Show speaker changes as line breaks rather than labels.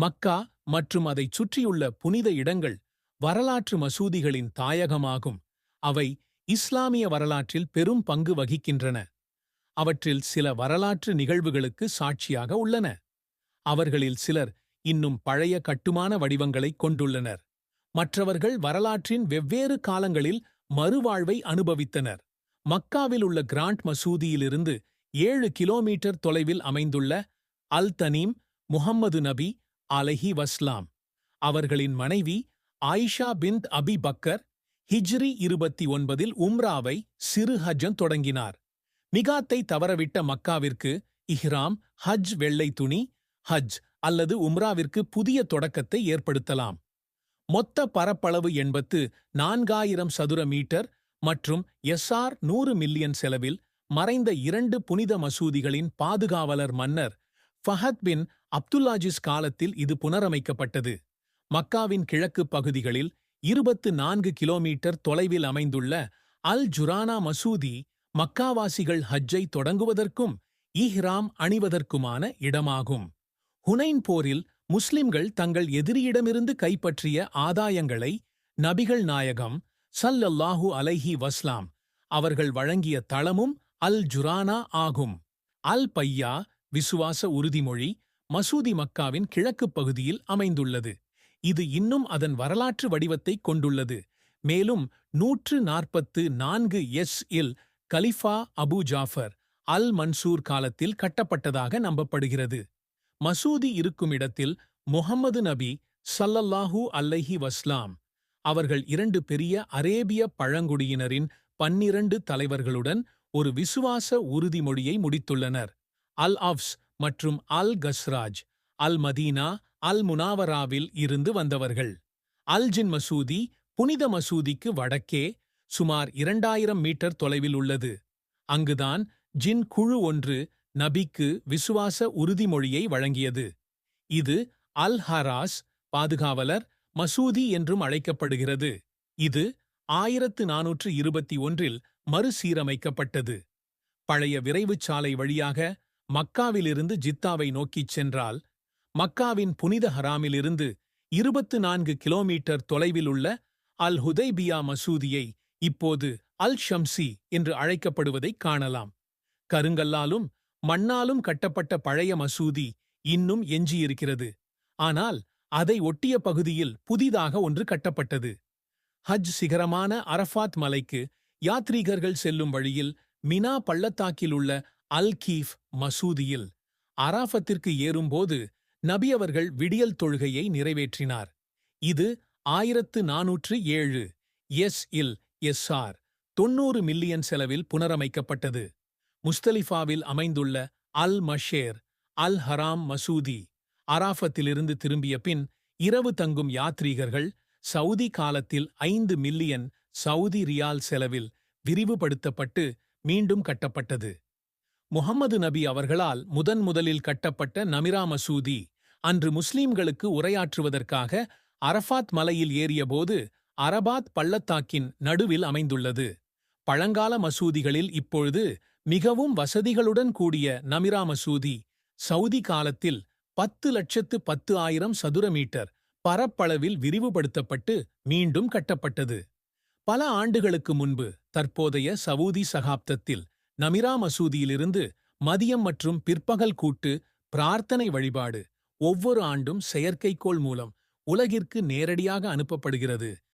மக்கா மற்றும் அதைச் சுற்றியுள்ள புனித இடங்கள் வரலாற்று மசூதிகளின் தாயகமாகும். அவை இஸ்லாமிய வரலாற்றில் பெரும் பங்கு வகிக்கின்றன. அவற்றில் சில வரலாற்று நிகழ்வுகளுக்கு சாட்சியாக உள்ளன. அவர்களில் சிலர் இன்னும் பழைய கட்டுமான வடிவங்களைக் கொண்டுள்ளனர். மற்றவர்கள் வரலாற்றின் வெவ்வேறு காலங்களில் மறுவாழ்வை அனுபவித்தனர். மக்காவில் உள்ள கிராண்ட் மசூதியிலிருந்து ஏழு கிலோமீட்டர் தொலைவில் அமைந்துள்ள அல் தனீம் முஹம்மது நபி அலஹி வஸ்லாம். அவர்களின் மனைவி ஆயிஷா பிந்த் அபி பக்கர் ஹிஜ்ரி இருபத்தி ஒன்பதில் உம்ராவை சிறு ஹஜ்ஜம் தொடங்கினார். மிகாத்தை தவறவிட்ட மக்காவிற்கு இஹ்ராம் ஹஜ் வெள்ளை துணி ஹஜ் அல்லது உம்ராவிற்கு புதிய தொடக்கத்தை ஏற்படுத்தலாம். மொத்த பரப்பளவு என்பத்து நான்காயிரம் சதுர மீட்டர் மற்றும் எஸ்ஆர் நூறு மில்லியன் செலவில் மறைந்த இரண்டு புனித மசூதிகளின் பாதுகாவலர் மன்னர் ஃபஹத் பின் அப்துல்லாஜிஸ் காலத்தில் இது புனரமைக்கப்பட்டது. மக்காவின் கிழக்கு பகுதிகளில் இருபத்து நான்கு கிலோமீட்டர் தொலைவில் அமைந்துள்ள அல் ஜுரானா மசூதி மக்காவாசிகள் ஹஜ்ஜை தொடங்குவதற்கும் இஹ்ராம் அணிவதற்குமான இடமாகும். ஹுனைன் போரில் முஸ்லிம்கள் தங்கள் எதிரியிடமிருந்து கைப்பற்றிய ஆதாயங்களை நபிகள் நாயகம் சல்லல்லாஹு அலைஹி வஸ்லாம் அவர்கள் வழங்கிய தளமும் அல் ஜுரானா ஆகும். அல் பையா விசுவாச உறுதிமொழி மசூதி மக்காவின் கிழக்குப் பகுதியில் அமைந்துள்ளது. இது இன்னும் அதன் வரலாற்று வடிவத்தை கொண்டுள்ளது. மேலும் நூற்று நாற்பத்து நான்கு எஸ் இல் கலிஃபா அபு ஜாஃபர் அல் மன்சூர் காலத்தில் கட்டப்பட்டதாக நம்பப்படுகிறது. மசூதி இருக்கும் இடத்தில் முஹம்மது நபி சல்லல்லாஹூ அல்லஹி வஸ்லாம் அவர்கள் இரண்டு பெரிய அரேபிய பழங்குடியினரின் பன்னிரண்டு தலைவர்களுடன் ஒரு விசுவாச உறுதிமொழியை முடித்துள்ளனர். அல் அவ்ஸ் மற்றும் அல் கஸ்ராஜ் அல் மதீனா அல் முனாவராவில் இருந்து வந்தவர்கள். அல்ஜின் மசூதி புனித மசூதிக்கு வடக்கே சுமார் இரண்டாயிரம் மீட்டர் தொலைவில் உள்ளது. அங்குதான் ஜின் குழு ஒன்று நபிக்கு விசுவாச உறுதிமொழியை வழங்கியது. இது அல் ஹராஸ் பாதுகாவலர் மசூதி என்றும் அழைக்கப்படுகிறது. இது ஆயிரத்து நானூற்று இருபத்தி ஒன்றில் மறுசீரமைக்கப்பட்டது. பழைய விரைவுச்சாலை வழியாக மக்காவிலிருந்து ஜித்தாவை நோக்கிச் சென்றால் மக்காவின் புனித ஹராமிலிருந்து இருபத்து நான்கு கிலோமீட்டர் தொலைவில் உள்ள அல் ஹுதைபியா மசூதியை இப்போது அல் ஷம்சி என்று அழைக்கப்படுவதைக் காணலாம். கருங்கல்லாலும் மண்ணாலும் கட்டப்பட்ட பழைய மசூதி இன்னும் எஞ்சியிருக்கிறது. ஆனால் அதை ஒட்டிய பகுதியில் புதிதாக ஒன்று கட்டப்பட்டது. ஹஜ் சிகரமான அரஃபாத் மலைக்கு யாத்ரீகர்கள் செல்லும் வழியில் மினா பள்ளத்தாக்கில் உள்ள அல் கீஃப் மசூதியில் அராஃபத்திற்கு ஏறும்போது நபி அவர்கள் விடியல் தொழுகையை நிறைவேற்றினார். இது ஆயிரத்து நானூற்று ஏழு எஸ் இல் எஸ்ஆர் தொன்னூறு மில்லியன் செலவில் புனரமைக்கப்பட்டது. முஸ்தலிஃபாவில் அமைந்துள்ள அல் மஷேர் அல் ஹராம் மசூதி அராஃபத்திலிருந்து திரும்பிய பின் இரவு தங்கும் யாத்ரீகர்கள் சவுதி காலத்தில் ஐந்து மில்லியன் சவுதி ரியால் செலவில் விரிவுபடுத்தப்பட்டு மீண்டும் கட்டப்பட்டது. முகம்மது நபி அவர்களால் முதன் முதலில் கட்டப்பட்ட நமிரா மசூதி அன்று முஸ்லிம்களுக்கு உரையாற்றுவதற்காக அரஃபாத் மலையில் ஏறியபோது அரபாத் பள்ளத்தாக்கின் நடுவில் அமைந்துள்ளது. பழங்கால மசூதிகளில் இப்பொழுது மிகவும் வசதிகளுடன் கூடிய நமிரா மசூதி சவுதி காலத்தில் பத்து லட்சத்து பத்து ஆயிரம் சதுர மீட்டர் பரப்பளவில் விரிவுபடுத்தப்பட்டு மீண்டும் கட்டப்பட்டது. பல ஆண்டுகளுக்கு முன்பு தற்போதைய சவூதி சகாப்தத்தில் நமிரா மசூதியிலிருந்து மதியம் மற்றும் பிற்பகல் கூட்டு பிரார்த்தனை வழிபாடு ஒவ்வொரு ஆண்டும் செயற்கைக்கோள் மூலம் உலகிற்கு நேரடியாக அனுப்பப்படுகிறது.